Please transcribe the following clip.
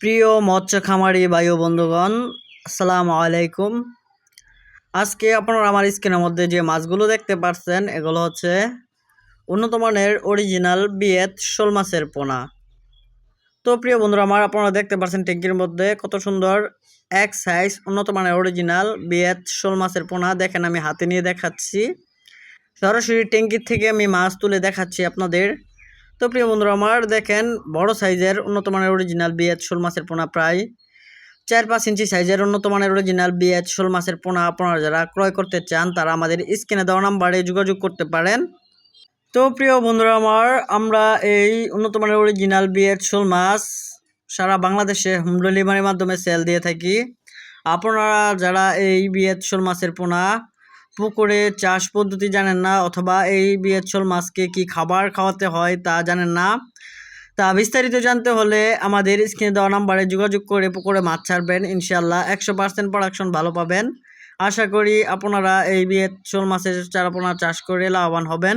প্রিয় মৎস্য খামারি বায়ু বন্ধুগণ, আসসালামু আলাইকুম। আজকে আপনারা আমার স্ক্রিনের মধ্যে যে মাছগুলো দেখতে পাচ্ছেন এগুলো হচ্ছে উন্নত মানের অরিজিনাল বিয়েত শোল মাছের পোনা। তো প্রিয় বন্ধুরা, আমার আপনারা দেখতে পাচ্ছেন ট্যাঙ্কির মধ্যে কত সুন্দর এক সাইজ উন্নত মানের অরিজিনাল বিয়েত শোল মাছের পোনা। দেখেন, আমি হাতে নিয়ে দেখাচ্ছি। সরাসরি ট্যাঙ্কির থেকে আমি মাছ তুলে দেখাচ্ছি আপনাদের। তো প্রিয় বন্ধুরা, আমার দেখেন বড় সাইজের উন্নত মানের অরিজিনাল বিএচ শোল মাছের পোনা প্রায় চার পাঁচ ইঞ্চি সাইজের উন্নত মানের অরিজিনাল বিএচ শোল মাছের পোনা আপনারা যারা ক্রয় করতে চান, তারা আমাদের স্ক্রিনে দেওয়া নাম্বারে যোগাযোগ করতে পারেন। তো প্রিয় বন্ধুরা, আমার আমরা এই উন্নত মানের অরিজিনাল বিএচ শোল মাছ সারা বাংলাদেশে হোম ডেলিভারির মাধ্যমে সেল দিয়ে থাকি। আপনারা যারা এই বিএচ শোল মাছের পোনা পুকুরে চাষ পদ্ধতি জানেন না অথবা এই বিয়েচ্ছল মাছকে কি খাবার খাওয়াতে হয় তা জানেন না। তা বিস্তারিত জানতে হলে আমাদের স্ক্রিনে দেওয়া নাম্বারে যোগাযোগ করে পুকুরে মাছ ছাড়বেন। ইনশাল্লাহ একশো পার্সেন্ট প্রোডাকশন ভালো পাবেন। আশা করি আপনারা এই বিয়েচ্ছল মাছের চারাপোনা চাষ করে লাভবান হবেন।